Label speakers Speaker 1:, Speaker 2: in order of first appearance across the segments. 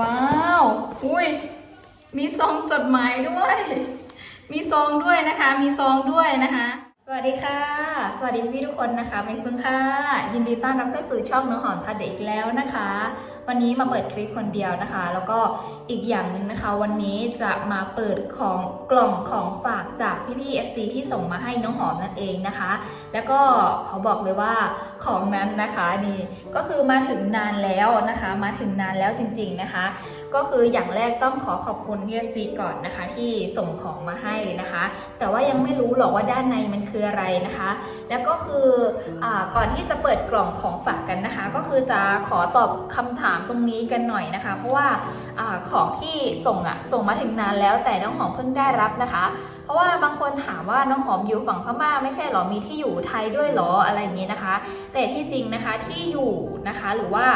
Speaker 1: ว้าว อุ้ย มีซองจดหมายด้วย มีซองด้วยนะคะ มีซองด้วยนะคะ สวัสดีค่ะ สวัสดีพี่ทุกคนนะคะเมซุนค่ะ ยินดีต้อนรับเข้าสู่ช่องน้องหอมพาเด็กแล้วนะคะ วันนี้มาเปิดคลิปคนเดียวนะคะ แล้วก็อีกอย่างหนึ่งนะคะ วันนี้จะมาเปิดของกล่องของฝากจากพี่ๆ FC ที่ส่งมาให้น้องหอมนั่นเองนะคะ แล้วก็เขาบอกเลยว่าของนั้นนะคะนี่ก็คือมาถึงนานแล้วนะคะ มาถึงนานแล้วจริง ๆนะคะ ก็คืออย่างแรกต้องขอขอบคุณพี่ซีก่อนนะคะ ที่ส่งของมาให้นะคะ แต่ว่ายังไม่รู้หรอกว่าด้านในมันคืออะไรนะคะ แล้วก็คืออก่อนที่จะเปิดกล่องของฝากกันนะคะ ก็คือจะขอตอบคำถามตรงนี้กันหน่อยนะคะ เพราะว่า อของที่ส่งอะส่งมาถึงนานแล้วแต่น้องหอมเพิ่งได้รับนะคะ เพราะว่าบางคนถามว่าน้องหอมอยู่ฝั่งพม่าไม่ใช่หรอมีที่อยู่ไทยด้วยหรออะไรอย่างนี้นะคะ แต่ที่จริงนะคะที่อยู่นะคะหรือว่า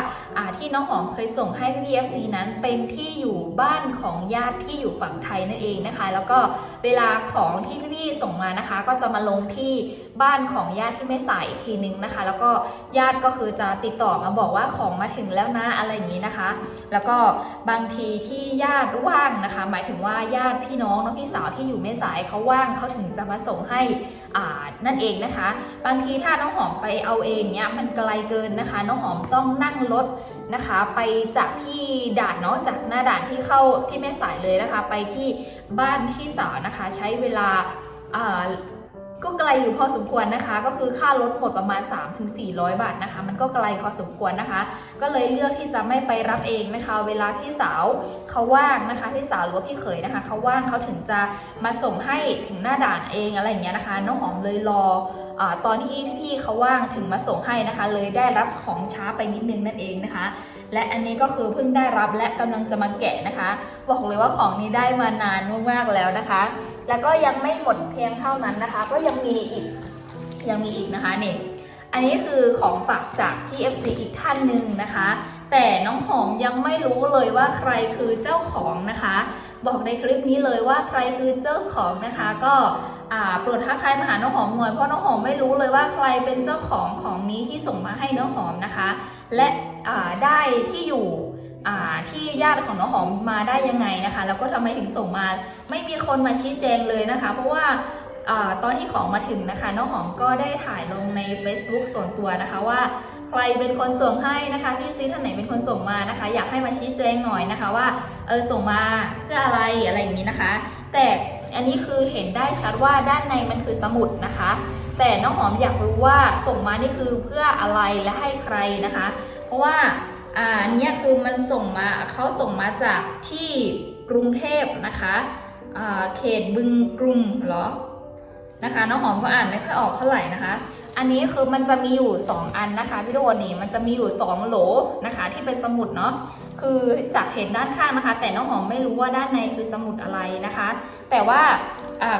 Speaker 1: ที่น้องหอมเคยส่งให้พี่ๆ FC นั้นเป็นที่อยู่บ้านของญาติที่อยู่ฝั่งไทยนั่นเองนะคะ แล้วก็เวลาของที่พี่ๆส่งมานะคะ ก็จะมาลงที่บ้านของญาติที่ไม่สายอีกทีนึงนะคะ แล้วก็ญาติก็คือจะติดต่อมาบอกว่าของมาถึงแล้วนะอะไรอย่างนี้นะคะ แล้วก็บางทีที่ญาติว่างนะคะ หมายถึงว่าญาติพี่น้องน้องพี่สาวที่อยู่ไม่สายเขาว่างเขาถึงจะมาส่งให้อ่านั่นเองนะคะ บางทีถ้าน้องหอมไปเอาเองเนี้ยมันไกลเกินนะคะ น้องหอมต้องนั่งรถนะคะ ไปจากที่ด่านเนาะจากหน้าด่านที่เข้าที่แม่สายเลยนะคะ ไปที่บ้านพี่สาวนะคะ ใช้เวลา ก็ไกลอยู่พอสมควรนะคะ ก็คือค่ารถหมดประมาณ 3-400 บาทนะคะ มันก็ไกลพอสมควรนะคะ ก็เลยเลือกที่จะไม่ไปรับเองนะคะ เวลาพี่สาวเขาว่างนะคะ พี่สาวหรือว่าพี่เขยนะคะเขาว่างเขาถึงจะมาส่งให้ถึงหน้าด่านเองอะไรอย่างเงี้ยนะคะ น้องหอมเลยรอ ตอนที่พี่ๆเขาว่างถึงมาส่งให้นะคะ เลยได้รับของช้าไปนิดนึงนั่นเองนะคะ และอันนี้ก็คือเพิ่งได้รับและกำลังจะมาแกะนะคะ บอกเลยว่าของนี้ได้มานานมากๆแล้วนะคะ แล้วก็ยังไม่หมดเพียงเท่านั้นนะคะ ก็ยังมีอีกยังมีอีกนะคะนี่อันนี้คือของฝากจากที่ FC อีกท่านหนึ่งนะคะ แต่น้องหอมยังไม่รู้เลยว่าใครคือเจ้าของนะคะ บอกในคลิปนี้เลยว่าใครคือเจ้าของนะคะ ก็อ่าโปรดทักทายมาหาน้องหอมหน่อยเพราะน้องหอมไม่รู้เลยว่าใครเป็นเจ้าของของนี้ที่ส่งมาให้น้องหอมนะคะ และอ่าได้ที่อยู่อ่าที่ญาติของน้องหอมมาได้ยังไงนะคะ แล้วก็ทำไมถึงส่งมา ไม่มีคนมาชี้แจงเลยนะคะ เพราะว่าอาตอนที่ของมาถึงนะคะ น้องหอมก็ได้ถ่ายลงใน Facebook ส่วนตัวนะคะว่า ใครเป็นคนส่งให้นะคะพี่ซีท่านไหนเป็นคนส่งมานะคะ อยากให้มาชี้แจงหน่อยนะคะว่าเออส่งมาเพื่ออะไรอะไรอย่างนี้นะคะ แต่อันนี้คือเห็นได้ชัดว่าด้านในมันคือสมุดนะคะ แต่น้องหอมอยากรู้ว่าส่งมานี่คือเพื่ออะไรและให้ใครนะคะ เพราะว่าอ่าเนี้ยคือมันส่งมาเขาส่งมาจากที่กรุงเทพนะคะอ่าเขตบึงกรุงเหรอ นะคะน้องหอมก็อ่านไม่ค่อยออกเท่าไหร่นะคะ อันนี้คือมันจะมีอยู่ 2 อันนะคะพี่โดนนี่มันจะมีอยู่ 2 โหลนะคะ ที่เป็นสมุดเนาะคือจากเห็นด้านข้างนะคะ แต่น้องหอมไม่รู้ว่าด้านในคือสมุดอะไรนะคะ แต่ว่า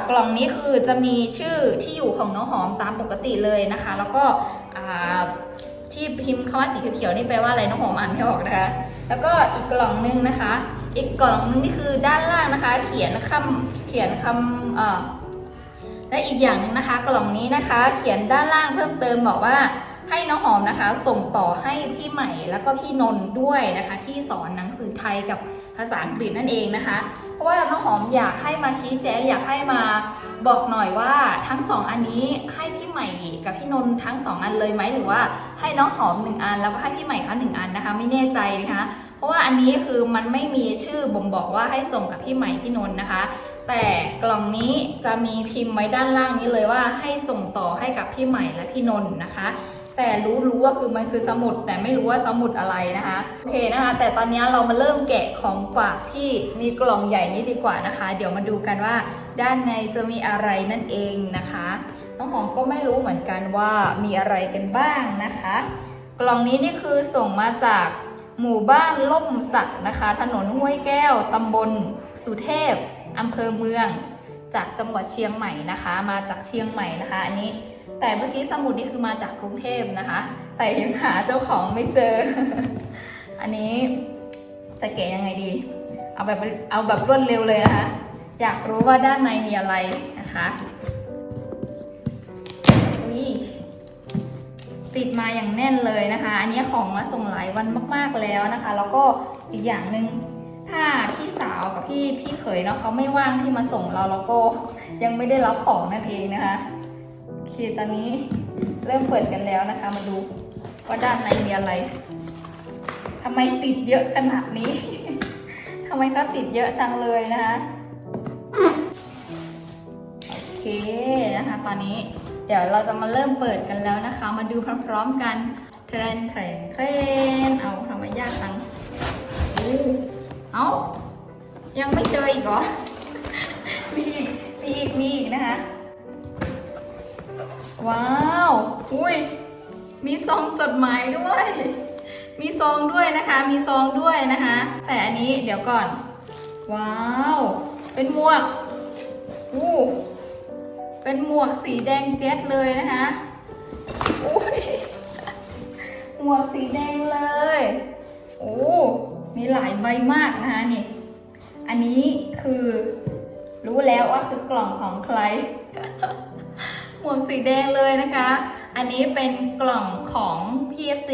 Speaker 1: กล่องนี้คือจะมีชื่อที่อยู่ของน้องหอมตามปกติเลยนะคะ แล้วก็ที่พิมพ์คำว่าสีเขียวๆนี่แปลว่าอะไรน้องหอมอ่านไม่ออกนะคะ แล้วก็อีกกล่องนึงนะคะ อีกกล่องนึงนี่คือด้านล่างนะคะ เขียนคำเขียนคำ และอีกอย่างหนึ่งนะคะ กล่องนี้นะคะ เขียนด้านล่างเพิ่มเติมบอกว่าให้น้องหอมนะคะ ส่งต่อให้พี่ใหม่แล้วก็พี่นนท์ด้วยนะคะ ที่สอนหนังสือไทยกับภาษาอังกฤษนั่นเองนะคะ เพราะว่าน้องหอมอยากให้มาชี้แจงอยากให้มาบอกหน่อยว่าทั้งสองอันนี้ให้พี่ใหม่กับพี่นนท์ทั้งสองอันเลยไหมหรือว่าให้น้องหอมหนึ่งอัน แล้วก็ให้พี่ใหม่เขาหนึ่งอันนะคะ ไม่แน่ใจนะคะ เพราะว่าอันนี้คือมันไม่มีชื่อบ่งบอกว่าให้ส่งกับพี่ใหม่พี่นนท์นะคะ แต่กล่องนี้จะมีพิมพ์ไว้ด้านล่างนี้เลยว่าให้ส่งต่อให้กับพี่ใหม่และพี่นนท์นะคะ แต่รู้รู้ว่าคือมันคือสมุด แต่ไม่รู้ว่าสมุดอะไรนะคะโอเคนะคะ แต่ตอนนี้เรามาเริ่มแกะของฝากที่มีกล่องใหญ่นี้ดีกว่านะคะ เดี๋ยวมาดูกันว่า ด้านในจะมีอะไรนั่นเองนะคะน้องหอมก็ไม่รู้เหมือนกันว่ามีอะไรกันบ้างนะคะ กล่องนี้นี่คือส่งมาจากหมู่บ้านล่มสักนะคะ ถนนห้วยแก้วตำบลสุเทพ อำเภอเมือง จากจังหวัดเชียงใหม่นะคะ มาจากเชียงใหม่นะคะ อันนี้ แต่เมื่อกี้สมุดนี่คือมาจากกรุงเทพนะคะ แต่ยังหาเจ้าของไม่เจอ อันนี้จะแกะยังไงดี เอาแบบเอาแบบรวดเร็วเลยนะคะ อยากรู้ว่าด้านในมีอะไรนะคะนี่ติดมาอย่างแน่นเลยนะคะ อันนี้ของมาส่งหลายวันมาก ๆแล้วนะคะ แล้วก็อีกอย่างหนึ่ง ถ้าพี่สาวกับพี่พี่เขยเนาะเขาไม่ว่างที่มาส่งเราแล้วก็ยังไม่ได้รับของนั่นเองนะคะโอเคตอนนี้เริ่มเปิดกันแล้วนะคะ มาดูว่าด้านในมีอะไรทำไมติดเยอะขนาดนี้ทำไมเขาติดเยอะจังเลยนะคะโอเคนะคะ ตอนนี้เดี๋ยวเราจะมาเริ่มเปิดกันแล้วนะคะ มาดูพร้อมๆกันเทรนเทรนเทรนเอาทำไมยากจัง เอายังไม่เจออีกเหรอ มีอีก มีอีก มีอีกนะคะ ว้าว อุ้ย มีซองจดหมายด้วย มีซองด้วยนะคะ มีซองด้วยนะคะ แต่อันนี้เดี๋ยวก่อน ว้าว เป็นหมวก อู้ เป็นหมวกสีแดงเจ็ดเลยนะคะ อุ้ย หมวกสีแดงเลยโอ้ มีหลายใบมากนะคะนี่ อันนี้คือรู้แล้วว่าคือกล่องของใคร หมวกสีแดงเลยนะคะ อันนี้เป็นกล่องของ PFC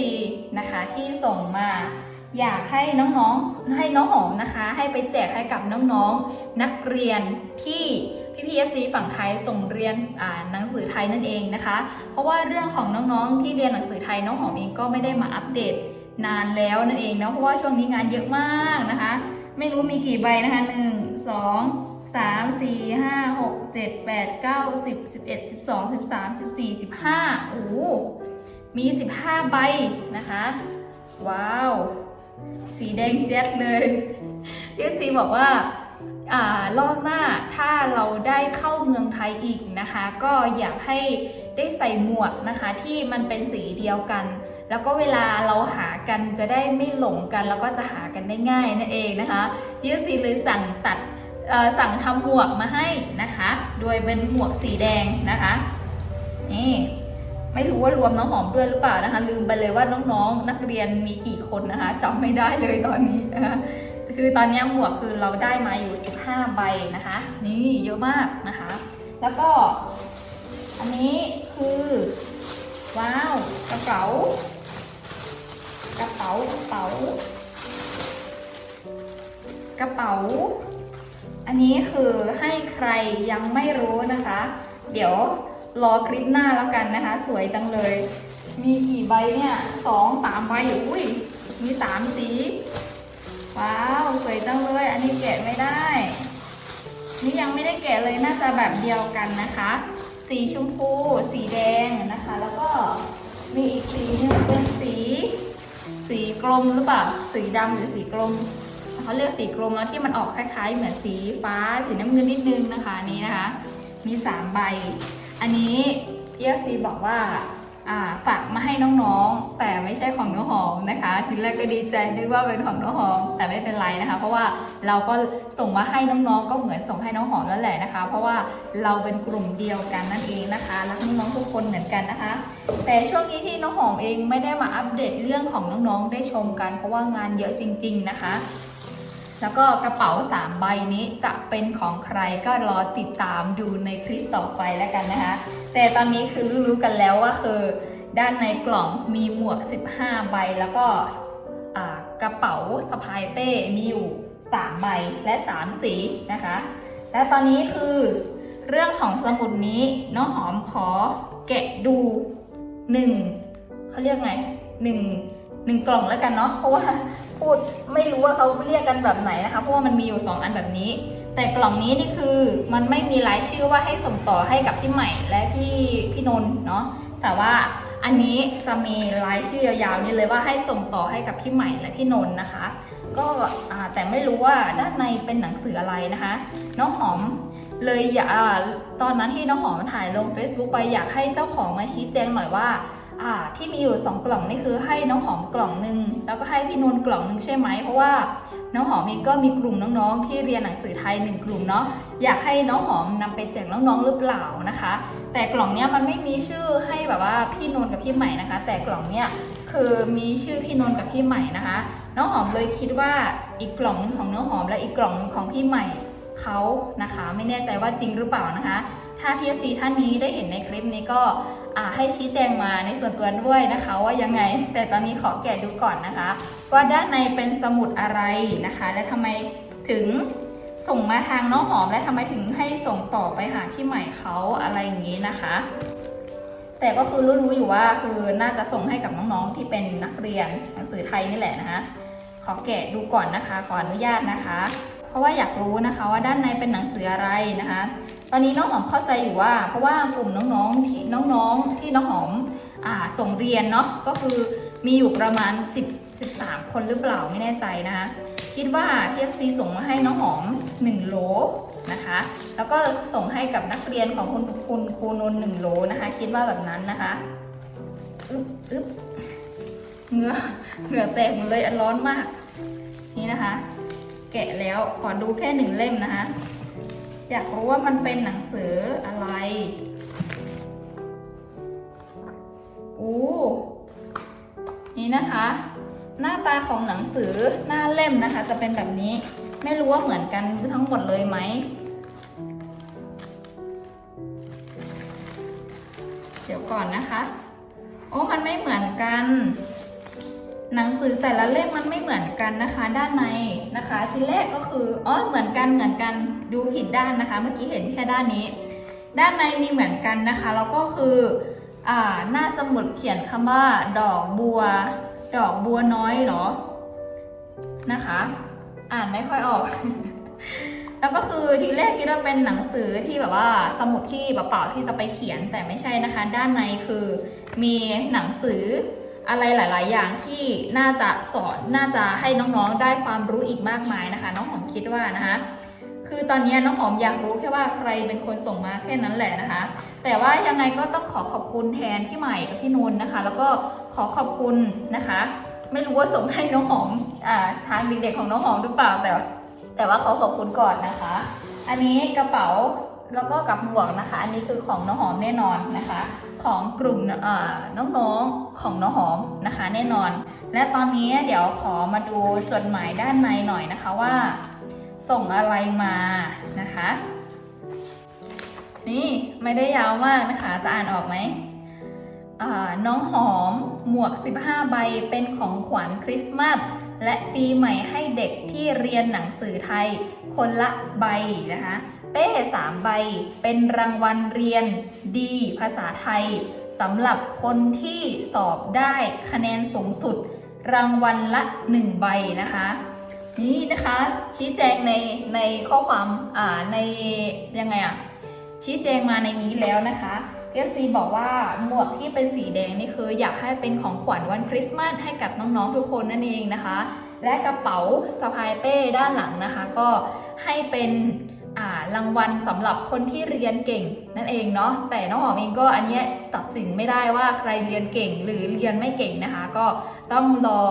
Speaker 1: นะคะที่ส่งมา อยากให้น้องๆ ให้น้องหอมนะคะ ให้ไปแจกให้กับน้องๆ นักเรียนที่พี่ PFC ฝั่งไทยส่งเรียนหนังสือไทยนั่นเองนะคะ เพราะว่าเรื่องของน้องๆที่เรียนหนังสือไทยน้องหอมเองก็ไม่ได้มาอัปเดต นานแล้วนั่นเองเนาะเพราะว่าช่วงนี้งานเยอะมากนะคะ ไม่รู้มีกี่ใบนะคะหนึ่งสองสามสี่ห้าหกเจ็ดแปดเก้าสิบสิบเอ็ดสิบสองสิบสามสิบสี่สิบห้าโอ้โมีสิบห้าใบนะคะ ว้าว สีแดงแจ๊ดเลยพี่ซีบอกว่าอ่ารอบหน้าถ้าเราได้เข้าเมืองไทยอีกนะคะ ก็อยากให้ได้ใส่หมวกนะคะที่มันเป็นสีเดียวกัน แล้วก็เวลาเราหากันจะได้ไม่หลงกัน แล้วก็จะหากันได้ง่ายนั่นเองนะคะพี่ซีเลยสั่งตัดสั่งทำหมวกมาให้นะคะ โดยเป็นหมวกสีแดงนะคะนี่ไม่รู้ว่ารวมน้องหอมด้วยหรือเปล่านะคะ ลืมไปเลยว่าน้องๆ นักเรียนมีกี่คนนะคะจำไม่ได้เลยตอนนี้นะคะคือตอนนี้หมวกคือเราได้มาอยู่ 15 ใบนะคะ นี่เยอะมากนะคะ แล้วก็ อันนี้คือ ว้าวกระเป๋า กระเป๋ากระเป๋า กระเป๋า อันนี้คือให้ใครยังไม่รู้นะคะ เดี๋ยวรอคลิปหน้าแล้วกันนะคะ สวยจังเลย มีกี่ใบเนี่ยสองสามใบอุ้ยมีสามสี ว้าว สวยจังเลย อันนี้แกะไม่ได้ นี่ยังไม่ได้แกะเลยน่าจะแบบเดียวกันนะคะ สีชมพู สีแดงนะคะ แล้วก็มีอีกสีนึงเป็นสี สีกลมหรือเปล่า สีดำหรือสีกลมเขาเรียกสีกลมแล้วที่มันออกคล้าย ๆ เหมือนสีฟ้าสีน้ำเงินนิดนึงนะคะนี้นะคะ มี 3 ใบ อันนี้พีเอซีบอกว่า ฝากมาให้น้องๆ แต่ไม่ใช่ของน้องหอมนะคะ ทีแรกก็ดีใจนึกว่าเป็นของน้องหอม แต่ไม่เป็นไรนะคะ เพราะว่าเราก็ส่งมาให้น้องๆ ก็เหมือนส่งให้น้องหอมแล้วแหละนะคะ เพราะว่าเราเป็นกลุ่มเดียวกันนั่นเองนะคะรักน้องๆทุกคนเหมือนกันนะคะ แต่ช่วงนี้ที่น้องหอมเองไม่ได้มาอัปเดตเรื่องของน้องๆ ได้ชมกัน เพราะว่างานเยอะจริง ๆ นะคะ แล้วก็กระเป๋า 3 ใบนี้จะเป็นของใครก็รอติดตามดูในคลิปต่อไปแล้วกันนะคะ แต่ตอนนี้คือรู้ๆกันแล้วว่าคือ ด้านในกล่องมีหมวก 15 ใบแล้วก็กระเป๋าสะพายเป้มีอยู่ 3 ใบและ 3 สีนะคะ และตอนนี้คือเรื่องของสมุดนี้น้องหอมขอแกะดูหนึ่งเขาเรียกไงหนึ่งหนึ่งกล่องแล้วกันเนาะเพราะว่า พูดไม่รู้ว่าเขาเรียกกันแบบไหนนะคะ เพราะว่ามันมีอยู่ 2 อันแบบนี้ แต่กล่องนี้นี่คือมันไม่มีรายชื่อว่าให้ส่งต่อให้กับพี่ใหม่และพี่พี่นนท์เนาะแต่ว่าอันนี้จะมีรายชื่อยาวๆนี่เลยว่าให้ส่งต่อให้กับพี่ใหม่และพี่นนท์นะคะ ก็แต่ไม่รู้ว่าด้านในเป็นหนังสืออะไรนะคะ น้องหอมเลยอยากตอนนั้นที่น้องหอมถ่ายลง Facebook ไปอยากให้เจ้าของมาชี้แจงหน่อยว่า อ่าที่มีอยู่ 2 กล่องนี่คือให้น้องหอมกล่องหนึ่งแล้วก็ให้พี่นนท์กล่องหนึ่งใช่ไหมเพราะว่าน้องหอมเองก็มีกลุ่มน้องๆ ที่เรียนหนังสือไทยหนึ่งกลุ่มเนาะอยากให้น้องหอมนำไปแจกน้องๆหรือเปล่านะคะ แต่กล่องเนี้ยมันไม่มีชื่อให้แบบว่าพี่นนท์กับพี่ใหม่นะคะ แต่กล่องเนี้ยคือมีชื่อพี่นนท์กับพี่ใหม่นะคะ น้องหอมเลยคิดว่าอีกกล่องหนึงของน้องหอม และอีกกล่องหนึงของพี่ใหม่เขานะคะ ไม่แน่ใจว่าจริงหรือเปล่านะคะ ถ้า PFC ท่านนี้ได้เห็นในคลิปนี้ก็ ให้ชี้แจงมาในส่วนตัวด้วยนะคะว่ายังไง แต่ตอนนี้ขอแกะดูก่อนนะคะ ว่าด้านในเป็นสมุดอะไรนะคะ และทำไมถึงส่งมาทางน้องหอมและทำไมถึงให้ส่งต่อไปหาพี่ใหม่เขาอะไรอย่างนี้นะคะ แต่ก็คือรู้ๆอยู่ว่าคือน่าจะส่งให้กับน้องๆที่เป็นนักเรียนหนังสือไทยนี่แหละนะคะ ขอแกะดูก่อนนะคะขออนุญาตนะคะ เพราะว่าอยากรู้นะคะว่าด้านในเป็นหนังสืออะไรนะคะ ตอนนี้น้องหอมเข้าใจอยู่ว่า เพราะว่ากลุ่มน้องๆที่น้องๆที่น้องหอมอ่าส่งเรียนเนาะก็คือมีอยู่ประมาณ 10 13 คนหรือเปล่าไม่แน่ใจนะคะคิดว่า PFC ส่งมาให้น้องหอม 1 โหลนะคะ แล้วก็ส่งให้กับนักเรียนของคุณคุณครูนนท์หนึ่งโหลนะคะ คิดว่าแบบนั้นนะคะอึ๊บอึ๊บเหงื่อเหงื่อแตกหมดเลยอันร้อนมาก นี่นะคะ แกะแล้วขอดูแค่หนึ่งเล่มนะคะ อยากรู้ว่ามันเป็นหนังสืออะไรโอ้นี่นะคะ หน้าตาของหนังสือหน้าเล่มนะคะ จะเป็นแบบนี้ ไม่รู้ว่าเหมือนกันทั้งหมดเลยไหมเดี๋ยวก่อนนะคะ โอ้มันไม่เหมือนกัน หนังสือแต่ละเล่มมันไม่เหมือนกันนะคะ ด้านในนะคะ ทีแรกก็คืออ๋อเหมือนกันเหมือนกัน ดูผิดด้านนะคะ เมื่อกี้เห็นแค่ด้านนี้ ด้านในมีเหมือนกันนะคะ แล้วก็คืออหน้าสมุดเขียนคำว่า ดอกบัว ดอกบัวน้อยเหรอ นะคะ อ่านไม่ค่อยออก แล้วก็คือทีแรกคิดว่าเป็นหนังสือที่แบบว่าสมุดที่เปล่าๆที่จะไปเขียนแต่ไม่ใช่นะคะ ด้านในคือมีหนังสืออะไรหลาย ๆ อย่างที่น่าจะสอน น่าจะให้น้อง ๆ ได้ความรู้อีกมากมายนะคะ น้องหอมคิดว่านะคะ คือตอนนี้น้องหอมอยากรู้แค่ว่าใครเป็นคนส่งมาแค่นั้นแหละนะคะ แต่ว่ายังไงก็ต้องขอขอบคุณแทนพี่ใหม่กับพี่นนท์นะคะ แล้วก็ขอขอบคุณนะคะ ไม่รู้ว่าส่งให้น้องหอมอ่าทางเด็กๆของน้องหอมหรือเปล่าแต่ แต่ว่าขอขอบคุณก่อนนะคะ อันนี้กระเป๋าแล้วก็กับหมวกนะคะ อันนี้คือของน้องหอมแน่นอนนะคะ ของกลุ่มน้องๆของน้องหอมนะคะ แน่นอน และตอนนี้เดี๋ยวขอมาดูจดหมายด้านในหน่อยนะคะว่า ส่งอะไรมานะคะ นี่ไม่ได้ยาวมากนะคะ จะอ่านออกไหมอ่าน้องหอมหมวก 15 ใบเป็นของขวัญคริสต์มาสและปีใหม่ให้เด็กที่เรียนหนังสือไทย คนละใบนะคะ เป้สามใบเป็นรางวัลเรียนดีภาษาไทยสำหรับคนที่สอบได้คะแนนสูงสุด รางวัลละ 1 ใบนะคะ นี่นะคะ ชี้แจงในในข้อความอ่าในยังไงอะชี้แจงมาในนี้แล้วนะคะ FC บอกว่าหมวกที่เป็นสีแดงนี่คือ อยากให้เป็นของขวัญวันคริสต์มาสให้กับน้องๆทุกคนนั่นเองนะคะ และกระเป๋าสะพายเป้ด้านหลังนะคะ ก็ให้เป็นอ่ารางวัลสำหรับคนที่เรียนเก่งนั่นเองเนาะแต่น้องหอมเองก็อันเนี้ยตัดสินไม่ได้ว่าใครเรียนเก่งหรือเรียนไม่เก่งนะคะ ก็ต้องรอ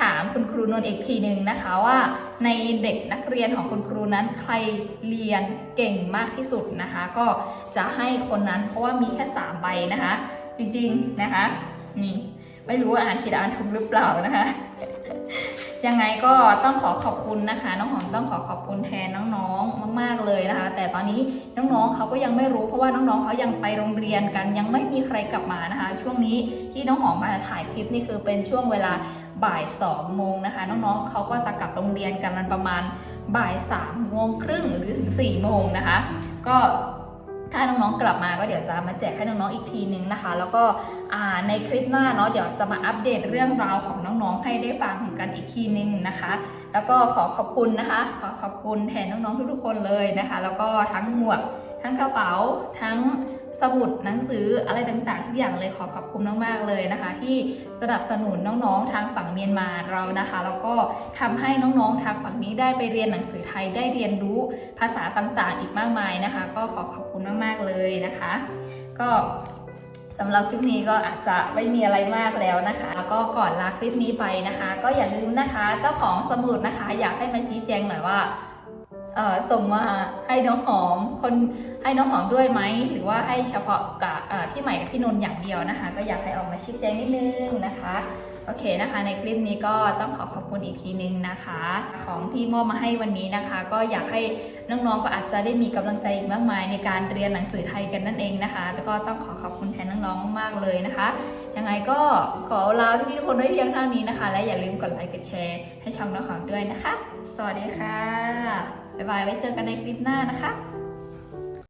Speaker 1: ถามคุณครูนนท์อีกทีหนึ่งนะคะว่าในเด็กนักเรียนของคุณครูนั้นใครเรียนเก่งมากที่สุดนะคะ ก็จะให้คนนั้นเพราะว่ามีแค่ 3 ใบนะคะ จริงๆนะคะนี่ไม่รู้ว่าอ่านผิดอ่านถูกหรือเปล่านะคะ ยังไงก็ต้องขอขอบคุณนะคะ น้องหอมต้องขอขอบคุณแทนน้องๆ มาก ๆเลยนะคะ แต่ตอนนี้น้องๆเขาก็ยังไม่รู้เพราะว่าน้องๆเขายังไปโรงเรียนกัน ยังไม่มีใครกลับมานะคะ ช่วงนี้ที่น้องหอมมาถ่ายคลิปนี่คือเป็นช่วงเวลาบ่ายสองโมงนะคะ น้องๆเขาก็จะกลับโรงเรียนกันมันประมาณบ่ายสามโมงครึ่งหรือถึงสี่โมงนะคะ ก็ ถ้าน้องๆกลับมาก็เดี๋ยวจะมาแจกให้น้องๆอีกทีนึงนะคะ แล้วก็ในคลิปหน้าเนาะเดี๋ยวจะมาอัปเดตเรื่องราวของน้องๆให้ได้ฟังกันอีกทีนึงนะคะ แล้วก็ขอขอบคุณนะคะ ขอขอบคุณแทนน้องๆทุกๆคนเลยนะคะ แล้วก็ทั้งหมวก ทั้งกระเป๋าทั้ง สมุดหนังสืออะไรต่างๆทุกอย่างเลยขอขอบคุณมากๆเลยนะคะ ที่สนับสนุนน้องๆทางฝั่งเมียนมาเรานะคะแล้วก็ทำให้น้องๆทางฝั่งนี้ได้ไปเรียนหนังสือไทยได้เรียนรู้ภาษาต่างๆ อีกมากมายนะคะ ก็ขอขอบคุณมากๆเลยนะคะ ก็สำหรับคลิปนี้ก็อาจจะไม่มีอะไรมากแล้วนะคะ แล้วก็ก่อนลาคลิปนี้ไปนะคะ ก็อย่าลืมนะคะ เจ้าของสมุดนะคะ อยากให้มาชี้แจงหน่อยว่า ส่งมาให้น้องหอมคนให้น้องหอมด้วยไหมหรือว่าให้เฉพาะกับพี่ใหม่กับพี่นนท์อย่างเดียวนะคะ ก็อยากให้ออกมาชี้แจงนิดนึงนะคะโอเคนะคะ ในคลิปนี้ก็ต้องขอขอบคุณอีกทีนึงนะคะ ของที่มอบมาให้วันนี้นะคะ ก็อยากให้น้องๆก็อาจจะได้มีกำลังใจอีกมากมาย ในการเรียนหนังสือไทยกันนั่นเองนะคะ แล้วก็ต้องขอขอบคุณแทนน้องๆมากๆเลยนะคะยังไงก็ขอลาพี่ๆทุกคนด้วยเพียงเท่านี้นะคะ และอย่าลืมกดไลค์กดแชร์ให้ช่องน้องหอมด้วยนะคะ สวัสดีค่ะ บ๊ายบายไว้เจอกันในคลิปหน้านะคะ